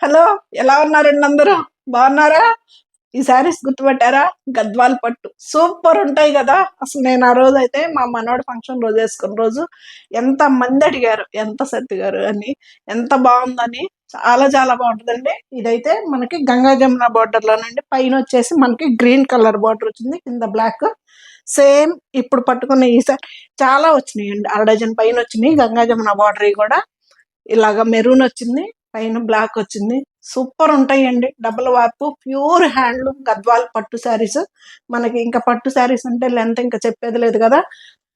Hello ఎలా ఉన్నారండి అందరూ? బాగున్నారా? ఈ శారీస్ గుర్తుపెట్టారా? గద్వాల్ పట్టు. సూపర్ ఉంటాయి కదా. అసలు నేను ఆ రోజు అయితే మా మనోడు ఫంక్షన్ రోజు వేసుకున్న రోజు ఎంత మంది అడిగారు ఎంత సత్తి గారు అని ఎంత బాగుందని చాలా చాలా బాగుంటుందండి. ఇదైతే మనకి గంగా జమున border లోనండి పైన వచ్చేసి మనకి గ్రీన్ కలర్ బార్డర్ వచ్చింది కింద బ్లాక్ సేమ్ ఇప్పుడు పట్టుకున్న ఈ సారీ చాలా వచ్చినాయండి. అర డజన్ పైన వచ్చినాయి గంగా జమున బార్డర్ కూడా. ఇలాగ మెరూన్ వచ్చింది పైన బ్లాక్ వచ్చింది. సూపర్ ఉంటాయండి. డబుల్ వార్పు ప్యూర్ హ్యాండ్లూమ్ గద్వాల్ పట్టు శారీస్. మనకి ఇంకా పట్టు శారీస్ అంటే లెంత్ ఇంకా చెప్పేది లేదు కదా.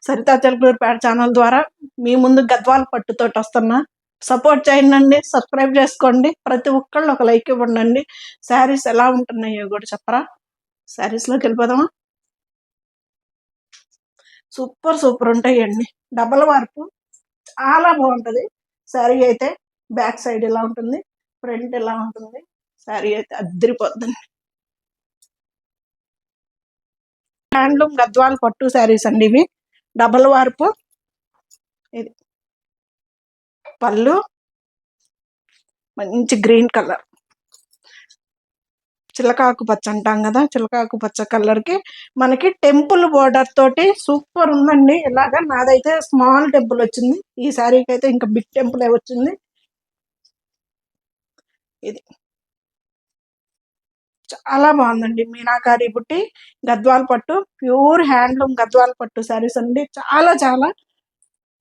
సరితా తెలుగులూరు పేట ఛానల్ ద్వారా మీ ముందు గద్వాల్ పట్టుతోటి వస్తున్నా. సపోర్ట్ చేయండి సబ్స్క్రైబ్ చేసుకోండి. ప్రతి ఒక్కళ్ళు ఒక లైక్ ఇవ్వండి శారీస్ ఎలా ఉంటున్నాయో కూడా చెప్పరా? శారీస్లోకి వెళ్ళిపోదామా? సూపర్ సూపర్ ఉంటాయండి. డబల్ వార్పు చాలా బాగుంటది. శారీ అయితే బ్యాక్ సైడ్ ఎలా ఉంటుంది? ఫ్రంట్ ఎలా ఉంటుంది? శారీ అయితే అద్దరిపోతుంది. హ్యాండ్లూమ్ గద్వాల్ పట్టు శారీస్ అండి ఇవి. డబల్ వార్పు. ఇది. పళ్ళు. మంచి గ్రీన్ కలర్. చిలకాకు పచ్చ అంటాం కదా చిలకాకు పచ్చ కలర్కి మనకి టెంపుల్ బోర్డర్ తోటి సూపర్ ఉందండి. ఇలాగా నాదైతే స్మాల్ టెంపుల్ వచ్చింది. ఈ శారీకి అయితే ఇంకా బిగ్ టెంపుల్ వచ్చింది. ఇది చాలా బాగుందండి. మీనాకారి బుట్టి గద్వాల్ పట్టు ప్యూర్ హ్యాండ్లూమ్ గద్వాల్ పట్టు శారీస్ అండి. చాలా చాలా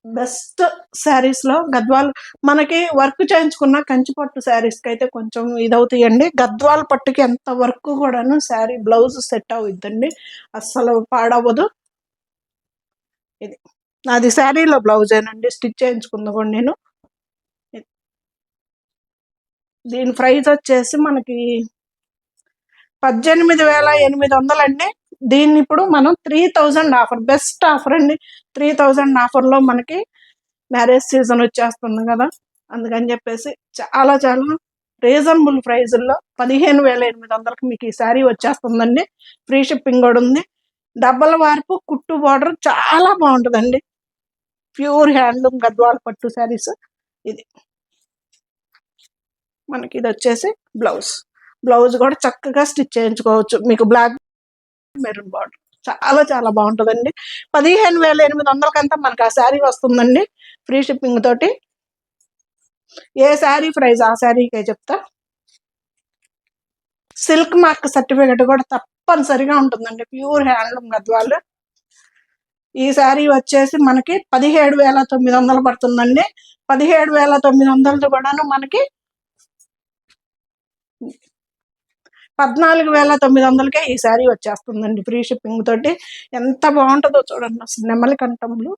బెస్ట్ శారీస్లో గద్వాల్ మనకి వర్క్ చేయించుకున్న కంచి పట్టు శారీస్కి అయితే కొంచెం ఇదవుతాయండి. గద్వాల్ పట్టుకి ఎంత వర్క్ కూడాను శారీ బ్లౌజ్ సెట్ అవుద్దండి. అస్సలు పాడవదు ఇది నాది శారీలో బ్లౌజ్ ఏనండి స్టిచ్ చేయించుకుంది కూడా నేను. దీని ప్రైస్ వచ్చేసి మనకి పద్దెనిమిది వేల ఎనిమిది వందలండి. దీన్ని ఇప్పుడు మనం three thousand offer best offer అండి. త్రీ థౌజండ్ ఆఫర్లో మనకి మ్యారేజ్ సీజన్ వచ్చేస్తుంది కదా. అందుకని చెప్పేసి చాలా చాలా రీజనబుల్ ప్రైజుల్లో పదిహేను వేల ఎనిమిది వందలకి మీకు ఈ శారీ వచ్చేస్తుందండి. ఫ్రీ షిప్పింగ్ కూడా ఉంది. డబ్బల వార్పు కుట్టు బార్డర్ చాలా బాగుంటుందండి. ప్యూర్ హ్యాండ్లూమ్ గద్వాల పట్టు శారీస్ ఇది. మనకి ఇది వచ్చేసి బ్లౌజ్. బ్లౌజ్ కూడా చక్కగా స్టిచ్ చేయించుకోవచ్చు. మీకు బ్లాక్ మెరూన్ బార్డర్. చాలా చాలా బాగుంటుందండి. పదిహేను వేల ఎనిమిది వందలకంతా మనకి ఆ శారీ వస్తుందండి. ఫ్రీ షిప్పింగ్ తోటి. ఏ శారీ ప్రైస్ ఆ శారీకే చెప్తా. సిల్క్ మార్క్ సర్టిఫికెట్ కూడా తప్పనిసరిగా ఉంటుందండి. ప్యూర్ హ్యాండ్లూమ్ గద్వాళ్ళు ఈ శారీ వచ్చేసి మనకి పదిహేడు వేల తొమ్మిది వందలు పడుతుందండి. పదిహేడు వేల తొమ్మిది వందలతో కూడాను మనకి పద్నాలుగు వేల తొమ్మిది వందలకే ఈ శారీ వచ్చేస్తుందండి. ఫ్రీ షిప్పింగ్ తోటి ఎంత బాగుంటుందో చూడండి. అసలు నెమలి కంఠంలో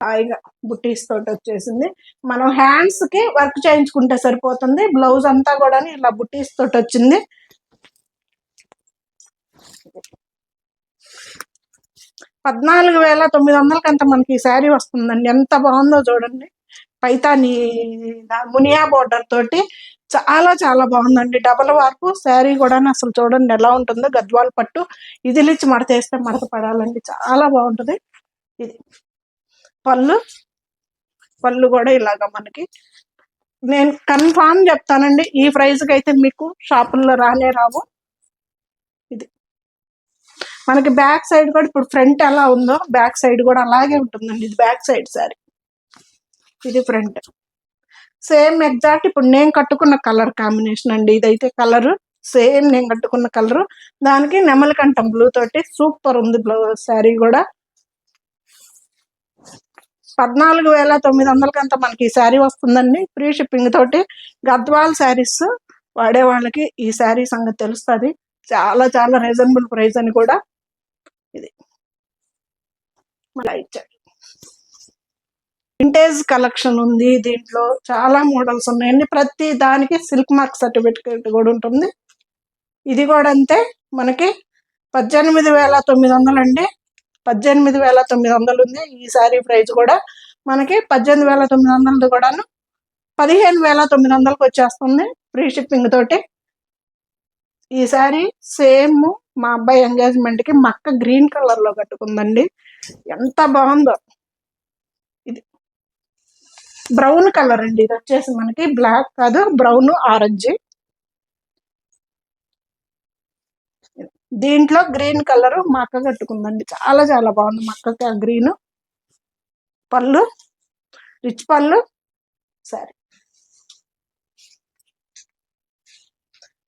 హాయిగా బుట్టీస్ తోటి వచ్చేసింది. మనం హ్యాండ్స్కి వర్క్ చేయించుకుంటే సరిపోతుంది. బ్లౌజ్ అంతా కూడా ఇలా బుట్టీస్ తోటి వచ్చింది. పద్నాలుగు వేల తొమ్మిది వందలకి అంత మనకి ఈ శారీ వస్తుందండి. ఎంత బాగుందో చూడండి. పైతాని మునియా బోర్డర్ తోటి చాలా చాలా బాగుందండి. డబల్ వార్పు శారీ కూడా అసలు చూడండి ఎలా ఉంటుందో గద్వాల పట్టు. ఇదిలిచ్చి మడతేస్తే మడత పడాలండి. చాలా బాగుంటుంది. ఇది పళ్ళు పళ్ళు కూడా ఇలాగా మనకి. నేను కన్ఫామ్ చెప్తానండి ఈ ప్రైస్కి అయితే మీకు షాపుల్లో రానే రావు. ఇది మనకి బ్యాక్ సైడ్ కూడా ఇప్పుడు ఫ్రంట్ ఎలా ఉందో బ్యాక్ సైడ్ కూడా అలాగే ఉంటుందండి. ఇది బ్యాక్ సైడ్ సారీ ఇది ఫ్రంట్ సేమ్ ఎగ్జాక్ట్ ఇప్పుడు నేను కట్టుకున్న కలర్ కాంబినేషన్ అండి. ఇదైతే కలర్ సేమ్ నేను కట్టుకున్న కలర్ దానికి నెమలికంఠం బ్లూ తోటి సూపర్ ఉంది బ్లౌజ్ శారీ కూడా. పద్నాలుగు వేల తొమ్మిది వందలకంతా మనకి ఈ శారీ వస్తుందండి. ఫ్రీ షిప్పింగ్ తోటి గద్వాల్ శారీస్ వాడే వాళ్ళకి ఈ శారీ సంగతి తెలుస్తుంది. చాలా చాలా రీజనబుల్ ప్రైస్ అని కూడా ఇది. మళ్ళీ ఇచ్చాడు. వింటేజ్ కలెక్షన్ ఉంది దీంట్లో. చాలా మోడల్స్ ఉన్నాయండి ప్రతి దానికి సిల్క్ మార్క్ సర్టిఫికేట్ కూడా ఉంటుంది. ఇది కూడా అంతే. మనకి పద్దెనిమిది వేల తొమ్మిది వందలు అండి. పద్దెనిమిది వేల తొమ్మిది వందలు ఉంది. ఈ సారీ ప్రైస్ కూడా మనకి పద్దెనిమిది వేల తొమ్మిది వందలది కూడాను పదిహేను వేల తొమ్మిది వందలకు వచ్చేస్తుంది ఫ్రీ షిప్పింగ్ తోటి. ఈ సారీ సేమ్ మా అబ్బాయి ఎంగేజ్మెంట్కి మక్క గ్రీన్ కలర్లో కట్టుకుందండి. ఎంత బాగుందో. బ్రౌన్ కలర్ అండి. ఇది వచ్చేసి మనకి బ్లాక్ కాదు బ్రౌన్ ఆరెంజ్ దీంట్లో గ్రీన్ కలర్ మా అక్క కట్టుకుందండి. చాలా చాలా బాగుంది మా అక్కకి ఆ గ్రీన్ పళ్ళు రిచ్ పళ్ళు సరే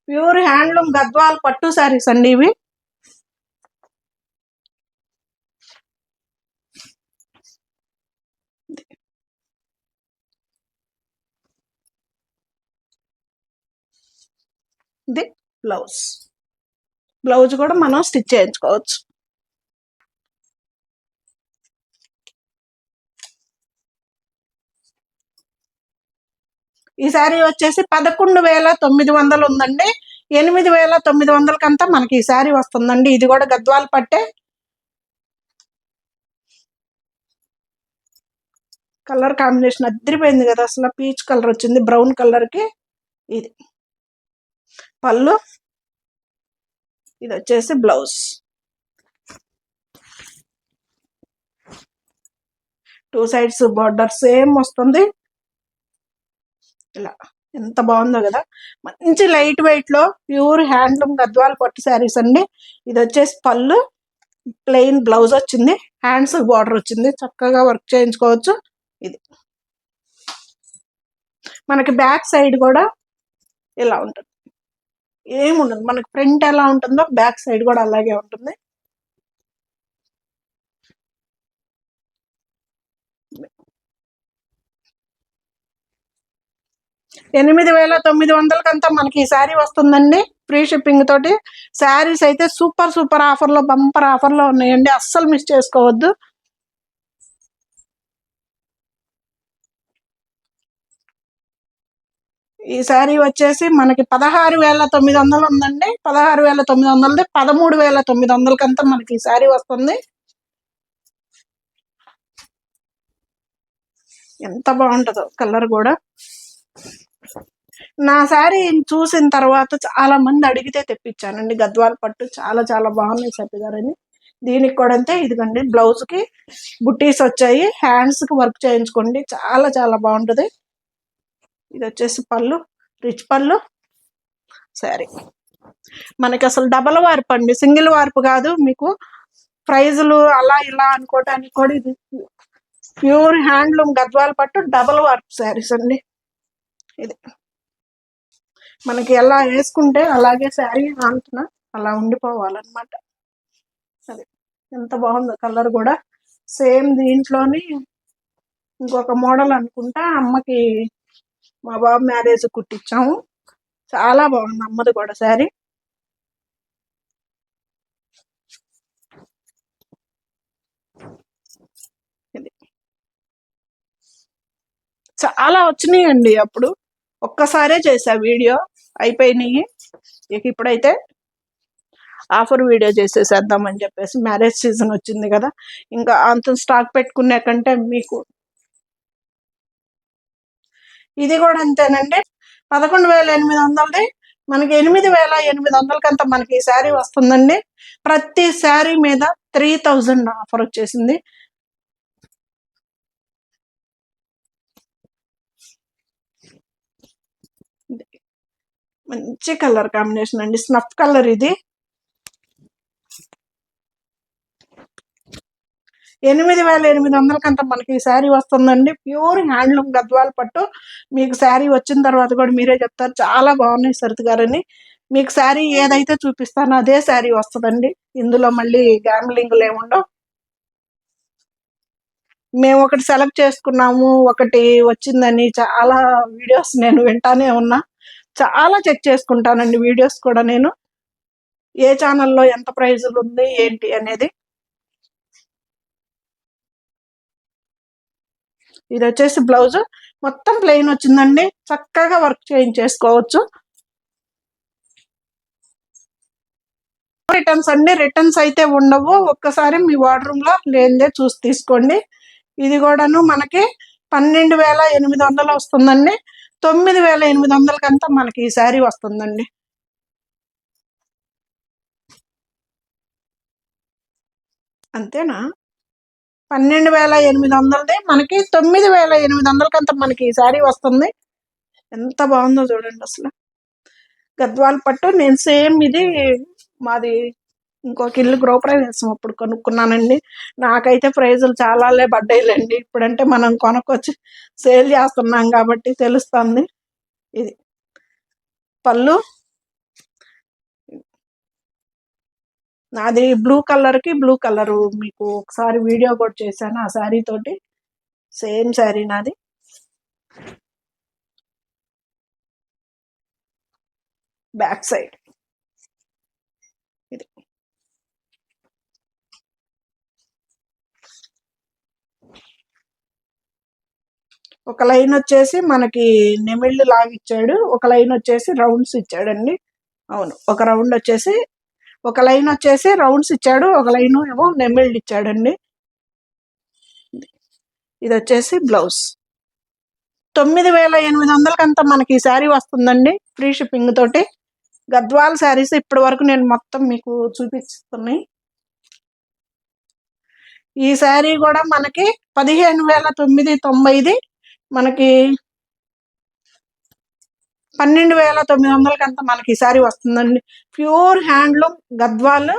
ప్యూర్ హ్యాండ్లూమ్ గద్వాల్ పట్టు శారీస్ అండి ఇవి. ఇది బ్లౌజ్. బ్లౌజ్ కూడా మనం స్టిచ్ చేయించుకోవచ్చు. ఈ శారీ వచ్చేసి పదకొండు వేల తొమ్మిది వందలు ఉందండి. ఎనిమిది వేల తొమ్మిది వందలకంతా మనకి ఈ శారీ వస్తుందండి. ఇది కూడా గద్వాల పట్టే. కలర్ కాంబినేషన్ అద్దరిపోయింది కదా. అసలు పీచ్ కలర్ వచ్చింది. బ్రౌన్ కలర్కి ఇది. పళ్ళు. ఇది వచ్చేసి blouse. Two sides border same వస్తుంది. ఇలా ఎంత బాగుందో కదా. మంచి లైట్ వెయిట్లో ప్యూర్ హ్యాండ్లూమ్ గద్వాల్ పట్టు శారీస్ అండి. ఇది వచ్చేసి పళ్ళు. ప్లెయిన్ బ్లౌజ్ వచ్చింది. హ్యాండ్స్ బార్డర్ వచ్చింది. చక్కగా వర్క్ చేయించుకోవచ్చు. ఇది. మనకి బ్యాక్ సైడ్ కూడా ఇలా ఉంటుంది. ఏముండదు. మనకి ఫ్రంట్ ఎలా ఉంటుందో బ్యాక్ సైడ్ కూడా అలాగే ఉంటుంది. ఎనిమిది వేల తొమ్మిది వందలకంతా మనకి ఈ శారీ వస్తుందండి. ఫ్రీ షిప్పింగ్ తోటి. శారీస్ అయితే సూపర్ సూపర్ ఆఫర్లో బంపర్ ఆఫర్లో ఉన్నాయండి. అస్సలు మిస్ చేసుకోవద్దు. ఈ శారీ వచ్చేసి మనకి పదహారు వేల తొమ్మిది వందలు ఉందండి. పదహారు వేల తొమ్మిది వందలది పదమూడు వేల తొమ్మిది వందలకంతా మనకి ఈ శారీ వస్తుంది. ఎంత బాగుంటుందో కలర్ కూడా. నా శారీ చూసిన తర్వాత చాలా మంది అడిగితే తెప్పించానండి. గద్వాల పట్టు చాలా చాలా బాగున్నాయి సత్య గారని. దీనికి కూడా అంతే ఇదిగండి బ్లౌజ్కి బుట్టీస్ వచ్చాయి. హ్యాండ్స్కి వర్క్ చేయించుకోండి. చాలా చాలా బాగుంటుంది. ఇది వచ్చేసి పళ్ళు రిచ్ పళ్ళు. సారీ. మనకి అసలు డబల్ వార్పు అండి. సింగిల్ వార్పు కాదు మీకు ప్రైజులు అలా ఇలా అనుకోవటానికి కూడా ఇది ప్యూర్ హ్యాండ్లూమ్ గద్వాల పట్టు డబల్ వార్పు శారీస్ అండి. ఇది. మనకి ఎలా వేసుకుంటే అలాగే శారీ అంటున్నా అలా ఉండిపోవాలన్నమాట. అది. ఎంత బాగుందో కలర్ కూడా. సేమ్ దీంట్లోని ఇంకొక మోడల్ అనుకుంటా అమ్మకి మా బాబు మ్యారేజ్ కుట్టించాము. చాలా బాగుంది అమ్మది కూడా శారీ. ఇది. చాలా వచ్చినాయండి అప్పుడు. ఒక్కసారే చేసా వీడియో అయిపోయినాయి. ఇక ఇప్పుడైతే ఆఫర్ వీడియో చేసేసేద్దామని చెప్పేసి మ్యారేజ్ సీజన్ వచ్చింది కదా. ఇంకా అంత స్టాక్ పెట్టుకునే కంటే మీకు ఇది కూడా అంతేనండి. పదకొండు వేల ఎనిమిది వందలది. మనకి ఎనిమిది వేల ఎనిమిది వందలకంత మనకి ఈ శారీ వస్తుందండి. ప్రతి శారీ మీద త్రీ థౌజండ్ ఆఫర్ వచ్చేసింది. మంచి కలర్ కాంబినేషన్ అండి. స్నఫ్ కలర్ ఇది. ఎనిమిది వేల ఎనిమిది వందల వందలకంతా మనకి ఈ శారీ వస్తుందండి. ప్యూర్ హ్యాండ్లూమ్ గద్వాల పట్టు. మీకు శారీ వచ్చిన తర్వాత కూడా మీరే చెప్తారు. చాలా బాగున్నాయి సరిత గారని. మీకు శారీ ఏదైతే చూపిస్తానో అదే శారీ వస్తుందండి. ఇందులో మళ్ళీ గ్యాంబ్లింగ్లు ఏముండవు. మేము ఒకటి సెలెక్ట్ చేసుకున్నాము. ఒకటి వచ్చిందని చాలా వీడియోస్ నేను వింటానే ఉన్నా. చాలా చెక్ చేసుకుంటానండి వీడియోస్ కూడా నేను. ఏ ఛానల్లో ఎంత ప్రైజులు ఉంది ఏంటి అనేది. ఇది వచ్చేసి బ్లౌజ్. మొత్తం ప్లెయిన్ వచ్చిందండి. చక్కగా వర్క్ చేయించేసుకోవచ్చు. రిటర్న్స్ అండి. రిటర్న్స్ అయితే ఉండవు. ఒక్కసారి మీ వాడ్రూమ్లో లేనిదే చూసి తీసుకోండి. ఇది కూడాను మనకి పన్నెండు వేల ఎనిమిది వందలు వస్తుందండి. తొమ్మిది వేల ఎనిమిది వందలకంతా మనకి ఈ శారీ వస్తుందండి. అంతేనా? పన్నెండు వేల ఎనిమిది వందలది. మనకి తొమ్మిది వేల ఎనిమిది వందలకంత మనకి ఈ శారీ వస్తుంది. ఎంత బాగుందో చూడండి అసలు. గద్వాల పట్టు. నేను సేమ్ ఇది మాది ఇంకొక ఇల్లు గృహప్రవేశం అప్పుడు కొనుక్కున్నానండి. నాకైతే ప్రైజులు చాలాలే పడ్డాయిలేండి. ఇప్పుడంటే మనం కొనుక్కొచ్చి సేల్ చేస్తున్నాం కాబట్టి తెలుస్తుంది. ఇది పళ్ళు. నాది బ్లూ కలర్కి బ్లూ కలరు మీకు ఒకసారి వీడియో కూడా చేశాను ఆ శారీ తోటి. సేమ్ శారీ నాది. బ్యాక్ సైడ్ ఇది. ఒక లైన్ వచ్చేసి మనకి నెమిళ్ళు లాగిచ్చాడు ఒక లైన్ వచ్చేసి రౌండ్స్ ఇచ్చాడండి. అవును. ఒక రౌండ్ వచ్చేసి ఒక లైన్ వచ్చేసి రౌండ్స్ ఇచ్చాడు ఒక లైన్ ఏమో నెమిల్డ్ ఇచ్చాడండి. ఇది వచ్చేసి బ్లౌజ్. తొమ్మిది వేల ఎనిమిది వందలకంతా మనకి ఈ శారీ వస్తుందండి ఫ్రీ షిప్పింగ్ తోటి. గద్వాల్ శారీస్ ఇప్పటి వరకు నేను మొత్తం మీకు చూపిస్తున్నాయి. ఈ శారీ కూడా మనకి పదిహేను వేల తొమ్మిది తొంభైది మనకి పన్నెండు వేల తొమ్మిది వందలకంతా మనకి ఈసారి వస్తుందండి. ప్యూర్ హ్యాండ్లూమ్ గద్వాల్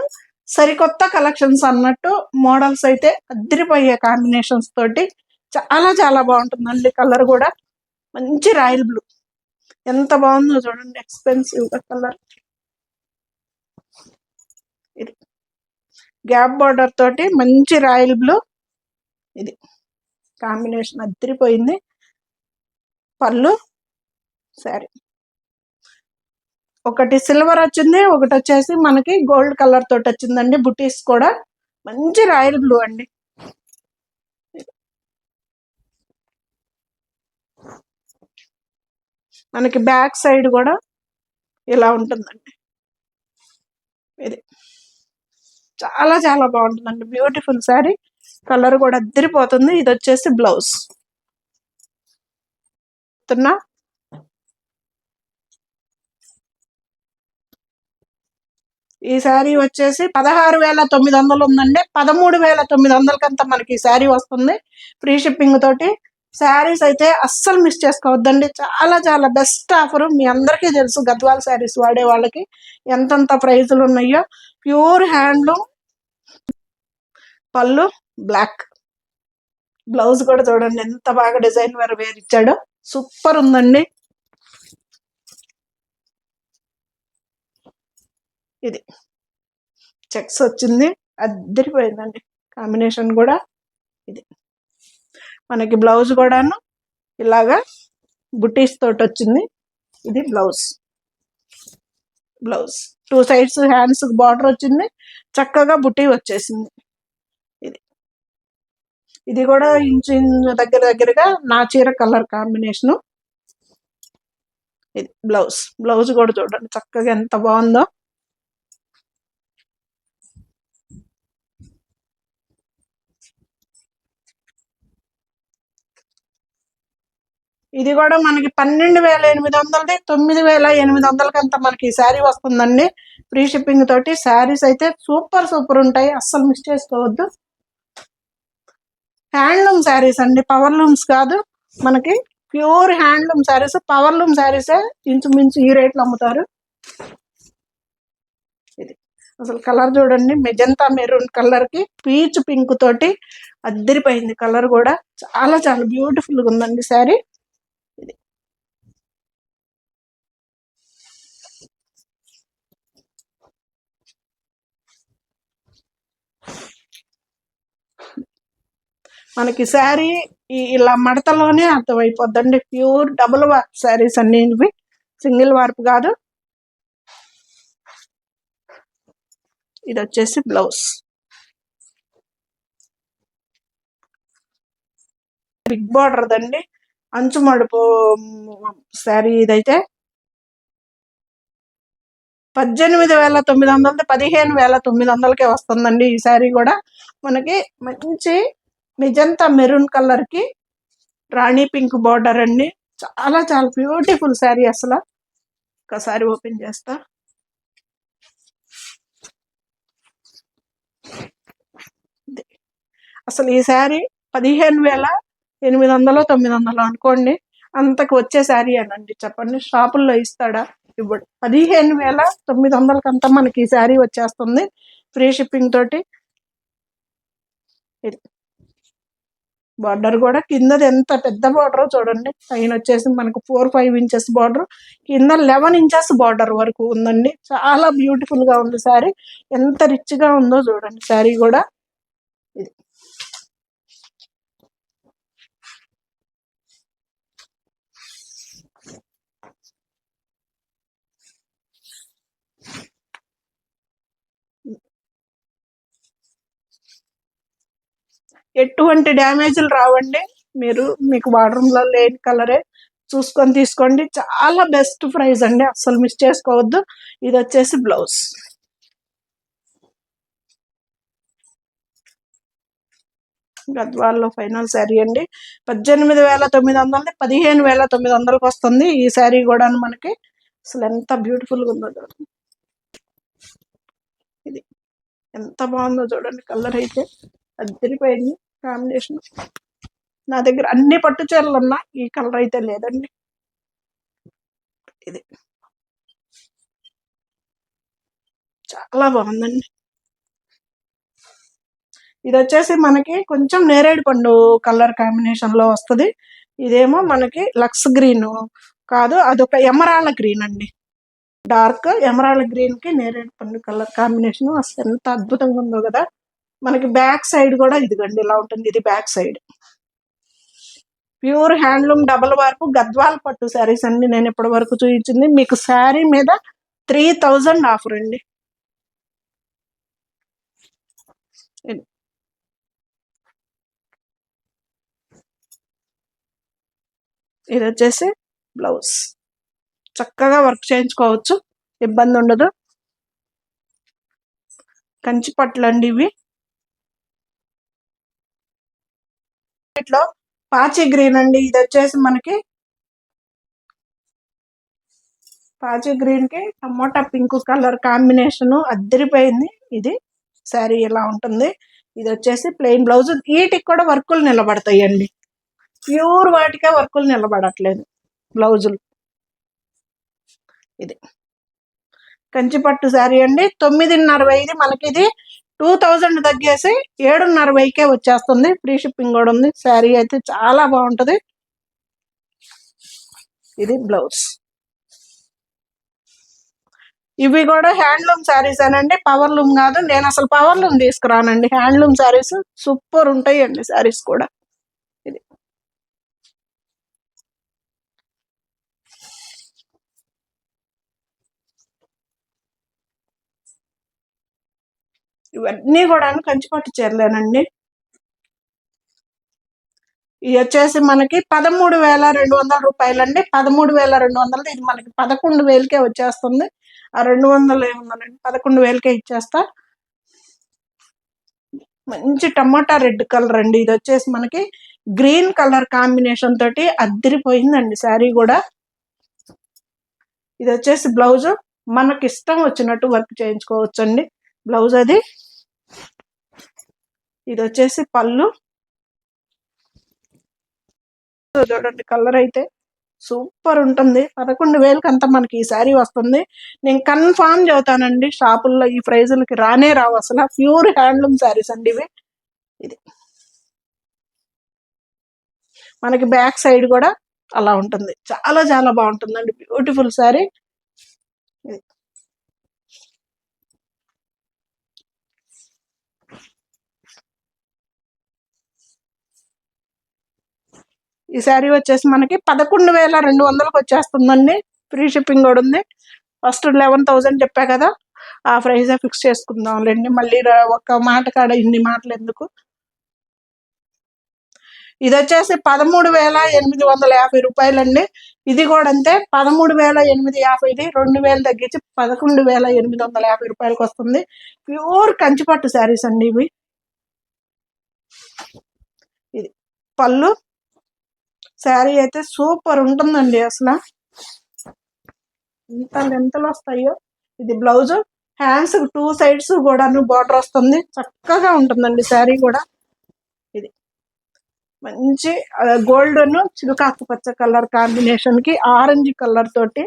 సరికొత్త కలెక్షన్స్ అన్నట్టు మోడల్స్ అయితే అద్దరిపోయే కాంబినేషన్స్ తోటి చాలా చాలా బాగుంటుందండి కలర్ కూడా. మంచి రాయల్ బ్లూ. ఎంత బాగుందో చూడండి ఎక్స్పెన్సివ్ కలర్. ఇది గ్యాప్ బార్డర్ తోటి మంచి రాయల్ బ్లూ. ఇది కాంబినేషన్ అద్దరిపోయింది. పళ్ళు సారీ. ఒకటి సిల్వర్ వచ్చింది ఒకటి వచ్చేసి మనకి గోల్డ్ కలర్ తోటి వచ్చిందండి. బుటీస్ కూడా. మంచి రాయల్ బ్లూ అండి. మనకి బ్యాక్ సైడ్ కూడా ఇలా ఉంటుందండి. ఇది. చాలా చాలా బాగుంటుందండి. బ్యూటిఫుల్ శారీ కలర్ కూడా అద్దరిపోతుంది. ఇది వచ్చేసి బ్లౌజ్. ఈ శారీ వచ్చేసి పదహారు వేల తొమ్మిది వందలు ఉందండి. పదమూడు వేల తొమ్మిది వందలకంతా మనకి ఈ శారీ వస్తుంది. ఫ్రీ షిప్పింగ్ తోటి. శారీస్ అయితే అస్సలు మిస్ చేసుకోవద్దండి. చాలా చాలా బెస్ట్ ఆఫర్ మీ అందరికీ తెలుసు గద్వాల్ శారీస్ వాడే వాళ్ళకి ఎంతంత ప్రైజులు ఉన్నాయో. ప్యూర్ హ్యాండ్లూమ్ పళ్ళు బ్లాక్ బ్లౌజ్ కూడా చూడండి ఎంత బాగా డిజైన్ వేరు వేరు ఇచ్చాడో. సూపర్ ఉందండి. ఇది. చెక్స్ వచ్చింది. అద్దరిపోయిందండి కాంబినేషన్ కూడా ఇది. మనకి బ్లౌజ్ కూడాను ఇలాగా బుటీస్ తోటి వచ్చింది. ఇది blouse blouse two sides hands border వచ్చింది. చక్కగా బుటీ వచ్చేసింది. ఇది. ఇది కూడా ఇంచు ఇంచు దగ్గర దగ్గరగా నా చీర కలర్ కాంబినేషను ఇది బ్లౌజ్ బ్లౌజ్ కూడా చూడండి. చక్కగా ఎంత బాగుందో. ఇది కూడా మనకి పన్నెండు వేల ఎనిమిది వందలది తొమ్మిది వేల ఎనిమిది వందలకంత మనకి ఈ శారీ వస్తుందండి. ఫ్రీ షిప్పింగ్ తోటి శారీస్ అయితే సూపర్ సూపర్ ఉంటాయి. అస్సలు మిస్ చేసుకోవద్దు. హ్యాండ్లూమ్ శారీస్ అండి. పవర్ లూమ్స్ కాదు. మనకి pure handloom sarees power loom శారీసే ఇంచుమించు ఈ రేట్లు అమ్ముతారు. ఇది. అసలు కలర్ చూడండి. మెజంతా మెరూన్ కలర్కి పీచ్ పింక్ తోటి అద్దరిపోయింది కలర్ కూడా. చాలా చాలా బ్యూటిఫుల్గా ఉందండి శారీ. మనకి శారీ ఇలా మడతలోనే అర్థమైపోద్దండి. ప్యూర్ డబుల్ వార్ప్ శారీస్ అన్ని ఇవి. సింగిల్ వార్ప్ కాదు. ఇది వచ్చేసి బ్లౌజ్. బిగ్ బార్డర్ దండి అంచు మడుపు శారీ ఇదైతే. పద్దెనిమిది వేల తొమ్మిది వందలది పదిహేను వేల తొమ్మిది వందలకే వస్తుందండి ఈ శారీ కూడా. మనకి మంచి మిజంతా మెరూన్ కలర్కి రాణి పింక్ బార్డర్ అండి చాలా చాలా బ్యూటిఫుల్ శారీ అసలు. ఒకసారి ఓపెన్ చేస్తా. అసలు అసలు ఈ శారీ పదిహేను వేల ఎనిమిది వందలు తొమ్మిది వందలు అనుకోండి అంతకు వచ్చే శారీ అనండి. చెప్పండి షాపుల్లో ఇస్తాడా? ఇప్పుడు పదిహేను వేల తొమ్మిది వందలకంతా మనకి ఈ శారీ వచ్చేస్తుంది. ఫ్రీ షిప్పింగ్ తోటి. ఇది బార్డర్ కూడా. కిందది ఎంత పెద్ద బార్డర్ చూడండి. పైన వచ్చేసి మనకు ఫోర్ ఫైవ్ ఇంచెస్ బార్డర్. కింద లెవెన్ ఇంచెస్ బార్డర్ వరకు ఉందండి. చాలా బ్యూటిఫుల్గా ఉంది శారీ. ఎంత రిచ్గా ఉందో చూడండి శారీ కూడా. ఇది. ఎటువంటి డ్యామేజ్లు రావండి. మీరు మీకు వాటర్లో లేని కలరే చూసుకొని తీసుకోండి. చాలా బెస్ట్ ప్రైస్ అండి. అస్సలు మిస్ చేసుకోవద్దు. ఇది వచ్చేసి బ్లౌజ్. గద్వాల్లో ఫైనల్ శారీ అండి. పద్దెనిమిది వేల తొమ్మిది వందలది పదిహేను వేల తొమ్మిది వందలకు వస్తుంది. ఈ శారీ కూడా మనకి అసలు ఎంత బ్యూటిఫుల్గా ఉందో చూడండి. ఇది ఎంత బాగుందో చూడండి. కలర్ అయితే అదిరిపోయింది కాంబినేషన్. నా దగ్గర అన్ని పట్టు చీరలు ఉన్నా ఈ కలర్ అయితే లేదండి. ఇది. చాలా బాగుందండి. ఇది వచ్చేసి మనకి కొంచెం నేరేడు పండు కలర్ కాంబినేషన్లో వస్తుంది. ఇదేమో మనకి లక్స్ గ్రీన్ కాదు అదొక ఎమరాళ్ళ గ్రీన్ అండి. డార్క్ ఎమరాళ్ళ గ్రీన్కి నేరేడు పండు కలర్ కాంబినేషన్ అసలు ఎంత అద్భుతంగా ఉందో కదా. మనకి బ్యాక్ సైడ్ కూడా ఇదిగండి ఇలా ఉంటుంది. ఇది back side. Pure handloom double work Gadwal పట్టు శారీస్ అండి. నేను ఇప్పటి వరకు చూపించింది. మీకు శారీ మీద త్రీ థౌజండ్ ఆఫర్ అండి. ఇది. ఇది వచ్చేసి బ్లౌజ్. చక్కగా వర్క్ చేయించుకోవచ్చు. ఇబ్బంది ఉండదు. కంచి పట్లు అండి ఇవి. లో పాచి గ్రీన్ అండి. ఇది వచ్చేసి మనకి పాచి గ్రీన్కి టమోటా పింక్ కలర్ కాంబినేషన్ అద్దరిపోయింది. ఇది శారీ ఇలా ఉంటుంది? ఇది వచ్చేసి ప్లెయిన్ బ్లౌజ్. వీటికి కూడా వర్కులు నిలబడతాయి అండి ప్యూర్ వాటికే వర్కులు నిలబడట్లేదు బ్లౌజులు. ఇది కంచిపట్టు శారీ అండి. తొమ్మిదిన్నర ఇది మనకి ఇది టూ థౌజండ్ తగ్గేసి ఏడున్నర వెయ్యికే వచ్చేస్తుంది. ఫ్రీ షిప్పింగ్ కూడా ఉంది. శారీ అయితే చాలా బాగుంటది. ఇది బ్లౌజ్. ఇవి కూడా హ్యాండ్లూమ్ శారీస్ అనండి. పవర్ లూమ్ కాదు. నేను అసలు పవర్ లూమ్ తీసుకురానండి. హ్యాండ్లూమ్ శారీస్ సూపర్ ఉంటాయి అండి శారీస్ కూడా. ఇవన్నీ కూడా కంచిపట్టు చీరలేనండి. ఇది వచ్చేసి మనకి పదమూడు వేల రెండు వందల రూపాయలు అండి పదమూడు వేల రెండు వందలు ఇది మనకి పదకొండు వేలకే వచ్చేస్తుంది. ఆ రెండు వందలు ఏముందండి? పదకొండు వేలకే ఇచ్చేస్తా. మంచి టమాటా రెడ్ కలర్ అండి. ఇది వచ్చేసి మనకి గ్రీన్ కలర్ కాంబినేషన్ తోటి అద్దరిపోయిందండి శారీ కూడా. ఇది వచ్చేసి బ్లౌజ్. మనకి ఇష్టం వచ్చినట్టు వర్క్ చేయించుకోవచ్చండి బ్లౌజ్ అది. ఇది వచ్చేసి పళ్ళు చూడండి కలర్ అయితే సూపర్ ఉంటుంది. పదకొండు వేలకి అంతా మనకి ఈ శారీ వస్తుంది. నేను కన్ఫామ్ చదువుతానండి షాపుల్లో ఈ ప్రైజులకి రానే రావు అసలు. ప్యూర్ హ్యాండ్లూమ్ శారీస్ అండి ఇవి. ఇది. మనకి బ్యాక్ సైడ్ కూడా అలా ఉంటుంది. చాలా చాలా బాగుంటుందండి. Beautiful saree. ఈ శారీ వచ్చేసి మనకి పదకొండు వేల రెండు వందలకు వచ్చేస్తుందండి. ఫ్రీ షిప్పింగ్ కూడా ఉంది. ఫస్ట్ లెవెన్ థౌసండ్ చెప్పా కదా ఆ ప్రైజే ఫిక్స్ చేసుకుందాంలేండి. మళ్ళీ ఒక మాట కాడ ఇన్ని మాటలు ఎందుకు? ఇది వచ్చేసి పదమూడు వేల ఎనిమిది వందల యాభై రూపాయలండి. ఇది కూడా అంతే పదమూడు వేల ఎనిమిది యాభైది రెండు వేలు తగ్గించి పదకొండు వేల ఎనిమిది వందల యాభై రూపాయలకి వస్తుంది. ప్యూర్ కంచిపట్టు శారీస్ అండి ఇవి. ఇది పళ్ళు శారీ అయితే సూపర్ ఉంటుందండి అసలు. ఎంత లెంతలు వస్తాయో. ఇది బ్లౌజ్ హ్యాండ్స్ టూ సైడ్స్ కూడాను బార్డర్ వస్తుంది. చక్కగా ఉంటుందండి శారీ కూడా. ఇది మంచి గోల్డెన్ చిలుకాకు పచ్చ కలర్ కాంబినేషన్కి ఆరెంజ్ కలర్ తోటి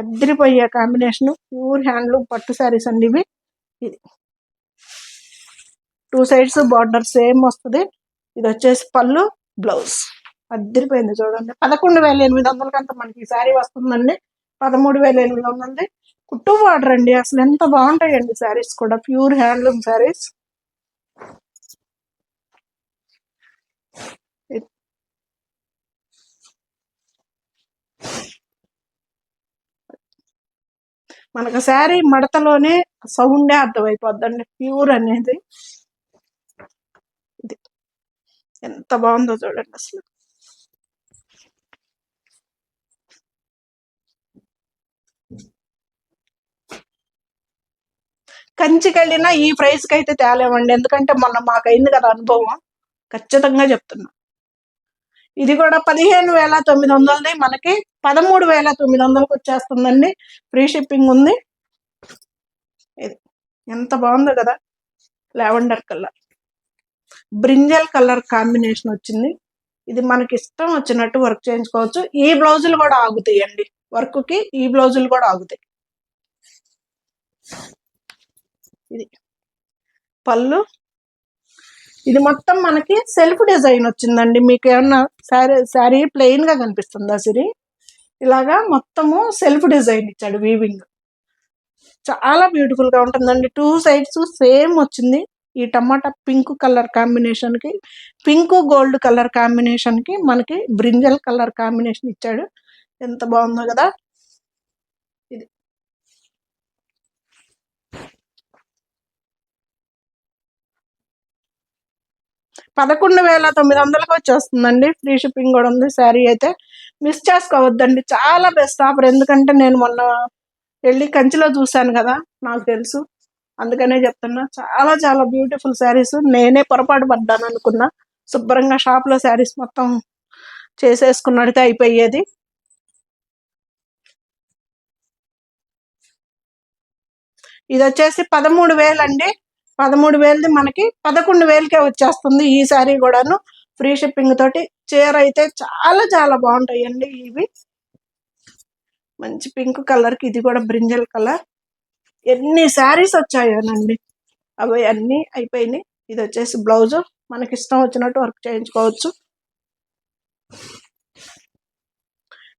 అద్దరిపోయే కాంబినేషన్. ప్యూర్ హ్యాండ్లూమ్ పట్టు శారీస్ అండి ఇవి. ఇది టూ సైడ్స్ బార్డర్ సేమ్ వస్తుంది. ఇది వచ్చేసి పళ్ళు బ్లౌజ్. అద్దరిపోయింది చూడండి. పదకొండు వేల ఎనిమిది వందలకంత మనకి ఈసారి వస్తుందండి. పదమూడు వేల ఎనిమిది వందలది. కుట్టు వాటర్ అండి అసలు ఎంత బాగుంటాయండి శారీస్ కూడా. Pure handloom sarees. మనకు శారీ మడతలోనే సౌండే అర్థమైపోద్దండి. ప్యూర్ అనేది. ఇది ఎంత బాగుందో చూడండి అసలు. కంచికి వెళ్ళినా ఈ ప్రైస్కి అయితే తేలేమండి. ఎందుకంటే మొన్న అయింది కదా అనుభవం. ఖచ్చితంగా చెప్తున్నా. ఇది కూడా పదిహేను వేల తొమ్మిది వందలది. మనకి పదమూడు వేల తొమ్మిది వందలకు వచ్చేస్తుందండి. ఫ్రీ షిప్పింగ్ ఉంది. ఇది ఎంత బాగుందో కదా. Lavender colour. Brinjal colour combination వచ్చింది. ఇది మనకి ఇష్టం వచ్చినట్టు వర్క్ చేయించుకోవచ్చు. ఈ బ్లౌజులు కూడా ఆగుతాయి అండి వర్క్కి ఈ బ్లౌజులు కూడా ఆగుతాయి. ఇది. పళ్ళు. ఇది మొత్తం మనకి సెల్ఫ్ డిజైన్ వచ్చిందండి. మీకు ఏమన్నా శారీ శారీ ప్లెయిన్గా కనిపిస్తుందా సిరి? ఇలాగా మొత్తము సెల్ఫ్ డిజైన్ ఇచ్చాడు వీవింగ్. చాలా బ్యూటిఫుల్గా ఉంటుందండి. టూ సైడ్స్ సేమ్ వచ్చింది. ఈ టమాటా పింక్ కలర్ కాంబినేషన్కి పింక్ గోల్డ్ కలర్ కాంబినేషన్కి మనకి బ్రింజల్ కలర్ కాంబినేషన్ ఇచ్చాడు. ఎంత బాగుందో కదా. పదకొండు వేల తొమ్మిది వందలకు వచ్చేస్తుందండి. ఫ్రీ షిప్పింగ్ కూడా ఉంది. శారీ అయితే మిస్ చేసుకోవద్దండి. చాలా బెస్ట్ ఆఫర్. ఎందుకంటే నేను మొన్న వెళ్ళి కంచిలో చూశాను కదా నాకు తెలుసు. అందుకనే చెప్తున్నా. చాలా చాలా బ్యూటిఫుల్ శారీస్. నేనే పొరపాటు పడ్డాను అనుకున్నా. శుభ్రంగా షాప్లో శారీస్ మొత్తం చేసేసుకున్నట్టే అయిపోయేది. ఇది వచ్చేసి పదమూడు వేలండి. పదమూడు వేలది మనకి పదకొండు వేలకే వచ్చేస్తుంది ఈ శారీ కూడాను. ఫ్రీ షిప్పింగ్ తోటి చీర అయితే చాలా చాలా బాగుంటాయి అండి ఇవి. మంచి పింక్ కలర్కి ఇది కూడా బ్రింజల్ కలర్. ఎన్ని శారీస్ వచ్చాయోనండి. అవి అన్నీ అయిపోయినాయి. ఇది వచ్చేసి బ్లౌజ్. మనకి ఇష్టం వచ్చినట్టు వర్క్ చేయించుకోవచ్చు.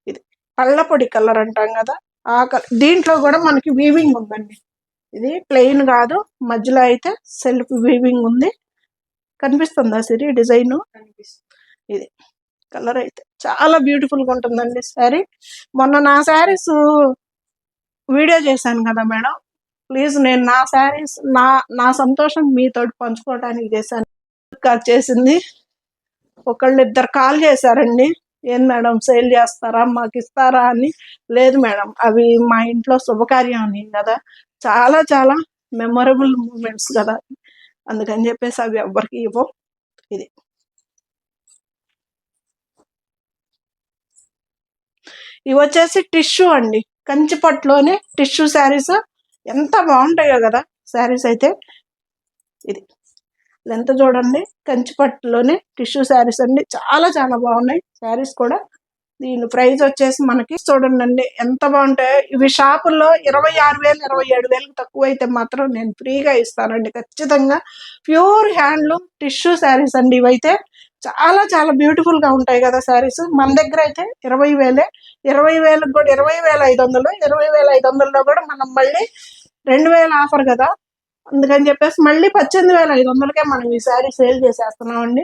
ఇది పళ్ళపొడి కలర్ అంటాం కదా. ఆ కలర్ దీంట్లో కూడా మనకి వీవింగ్ ఉందండి. ఇది ప్లెయిన్ కాదు. మధ్యలో అయితే సెల్ఫ్ వీవింగ్ ఉంది. కనిపిస్తుందా సిరి డిజైన్? ఇది కలర్ అయితే చాలా బ్యూటిఫుల్గా ఉంటుందండి శారీ. మొన్న నా శారీస్ వీడియో చేశాను కదా మేడం. ప్లీజ్ నేను నా శారీస్ నా నా సంతోషం మీతో పంచుకోవడానికి చేశాను. చేసింది. ఒకళ్ళు ఇద్దరు కాల్ చేశారండి. ఏం మేడం సేల్ చేస్తారా? మాకు ఇస్తారా? అని. లేదు మేడం అవి మా ఇంట్లో శుభకార్యం అని కదా. చాలా చాలా మెమొరబుల్ మూమెంట్స్ కదా. అందుకని చెప్పేసి అవి ఎవ్వరికి ఇవ్వం ఇది. ఇవి వచ్చేసి టిష్యూ అండి. కంచిపట్లోనే టిష్యూ శారీస్ ఎంత బాగుంటాయో కదా శారీస్ అయితే. ఇది. లెంత్ చూడండి. కంచిపట్టులోనే టిష్యూ శారీస్ అండి. చాలా చాలా బాగున్నాయి. శారీస్ కూడా దీని ప్రైస్ వచ్చేసి మనకి చూడండి ఎంత బాగుంటాయో. ఇవి షాపుల్లో ఇరవై ఆరు వేలు ఇరవై ఏడు వేలకు తక్కువ అయితే మాత్రం నేను ఫ్రీగా ఇస్తానండి. ఖచ్చితంగా ప్యూర్ హ్యాండ్లూమ్ టిష్యూ శారీస్ అండి ఇవైతే. చాలా చాలా బ్యూటిఫుల్గా ఉంటాయి కదా శారీస్. మన దగ్గర అయితే ఇరవై వేలే. ఇరవై వేలకు కూడా ఇరవై వేల ఐదు వందలు. ఇరవై వేల ఐదు వందల్లో కూడా మనం మళ్ళీ రెండు వేల ఆఫర్ కదా. అందుకని చెప్పేసి మళ్ళీ పద్దెనిమిది వేల ఐదు వందలకే మనం ఈ శారీ సేల్ చేసేస్తున్నాం అండి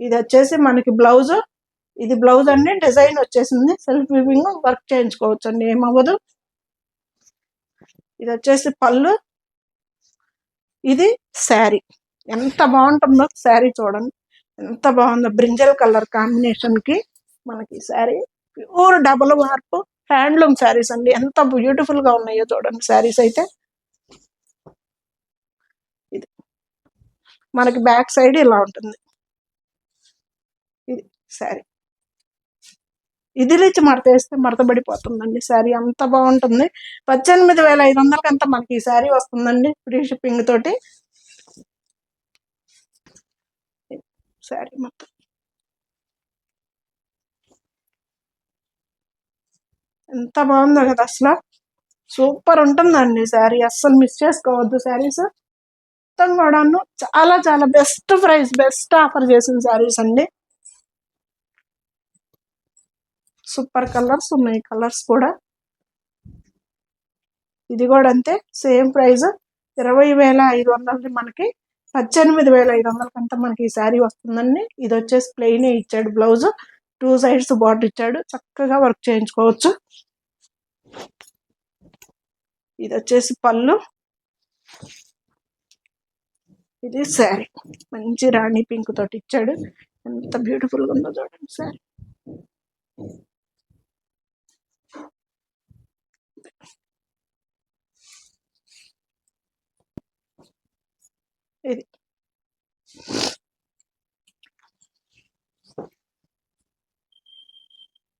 ఇది వచ్చేసి మనకి బ్లౌజ్ ఇది బ్లౌజ్ అండి డిజైన్ వచ్చేసింది. సెల్ఫ్ వివింగ్ వర్క్ చేయించుకోవచ్చు అండి ఏమవ్వదు. ఇది వచ్చేసి పళ్ళు. ఇది శారీ. ఎంత బాగుంటుందో శారీ చూడండి. ఎంత బాగుందో బ్రింజల్ కలర్ కాంబినేషన్కి మనకి saree. Pure double warp handloom sarees అండి. ఎంత బ్యూటిఫుల్గా ఉన్నాయో చూడండి శారీస్ అయితే. ఇది మనకి బ్యాక్ సైడ్ ఇలా ఉంటుంది. ఇది శారీ. ఇది మడత వేస్తే మడతబడిపోతుందండి శారీ అంత బాగుంటుంది. పద్దెనిమిది వేల ఐదు వందలకి మనకి ఈ శారీ వస్తుందండి ఫ్రీ షిప్పింగ్ తోటి. శారీ మొత్తం. ఎంత బాగుందో కదా అసలు. సూపర్ ఉంటుందండి శారీ అస్సలు మిస్ చేసుకోవద్దు శారీస్ మొత్తం కూడాను చాలా చాలా బెస్ట్ ప్రైస్ బెస్ట్ ఆఫర్ చేసిన శారీస్ అండి. సూపర్ కలర్స్ ఉన్నాయి. కలర్స్ కూడా. ఇది కూడా అంతే. సేమ్ ప్రైస్ ఇరవై వేల ఐదు వందలది మనకి. పద్దెనిమిది వేల ఐదు వందలకంతా మనకి ఈ శారీ వస్తుందండి. ఇది వచ్చేసి ప్లెయిన్ ఇచ్చాడు బ్లౌజ్. టూ సైడ్స్ బార్డర్ ఇచ్చాడు. చక్కగా వర్క్ చేయించుకోవచ్చు. ఇది వచ్చేసి పళ్ళు. ఇది శారీ. మంచి రాణి పింక్ తోటి ఇచ్చాడు. ఎంత బ్యూటిఫుల్గా ఉందో చూడండి శారీ ఇది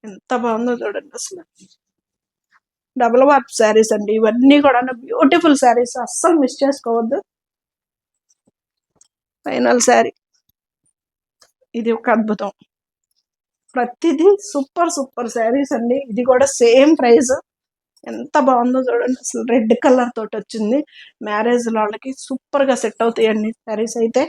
ఎంత బాగుందో చూడండి అసలు. డబుల్ వార్ప్ శారీస్ అండి. ఇవన్నీ కూడా బ్యూటిఫుల్ శారీస్ అస్సలు మిస్ చేసుకోవద్దు. ఫైనల్ శారీ ఇది ఒక అద్భుతం. ప్రతిదీ సూపర్ సూపర్ శారీస్ అండి. ఇది కూడా సేమ్ ప్రైస్ ఎంత బాగుందో చూడండి. అసలు రెడ్ కలర్ తోటి వచ్చింది. మ్యారేజ్ వాళ్ళకి సూపర్గా సెట్ అవుతాయండి. శారీస్ అయితే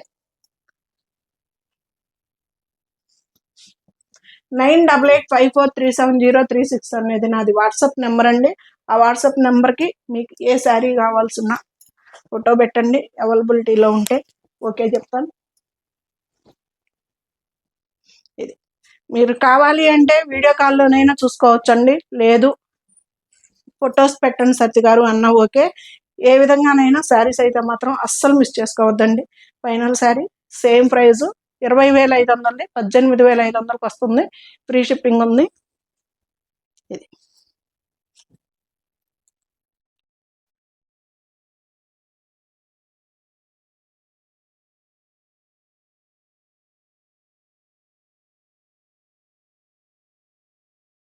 nine double eight five four three seven zero three six అనేది నాది వాట్సాప్ నెంబర్ అండి. ఆ వాట్సాప్ నెంబర్కి మీకు ఏ శారీ కావాల్సిన ఫోటో పెట్టండి. అవైలబిలిటీలో ఉంటే ఓకే చెప్తాను. ఇది. మీరు కావాలి అంటే వీడియో కాల్లోనైనా చూసుకోవచ్చండి. లేదు ఫొటోస్ పెట్టండి సత్య గారు అన్న ఓకే. ఏ విధంగానైనా శారీస్ అయితే మాత్రం అస్సలు మిస్ చేసుకోవద్దండి. ఫైనల్ శారీ సేమ్ ప్రైస్ ఇరవై వేల ఐదు వందలది పద్దెనిమిది వేల ఐదు వందలకు వస్తుంది. ఫ్రీ షిప్పింగ్ ఉంది. ఇది.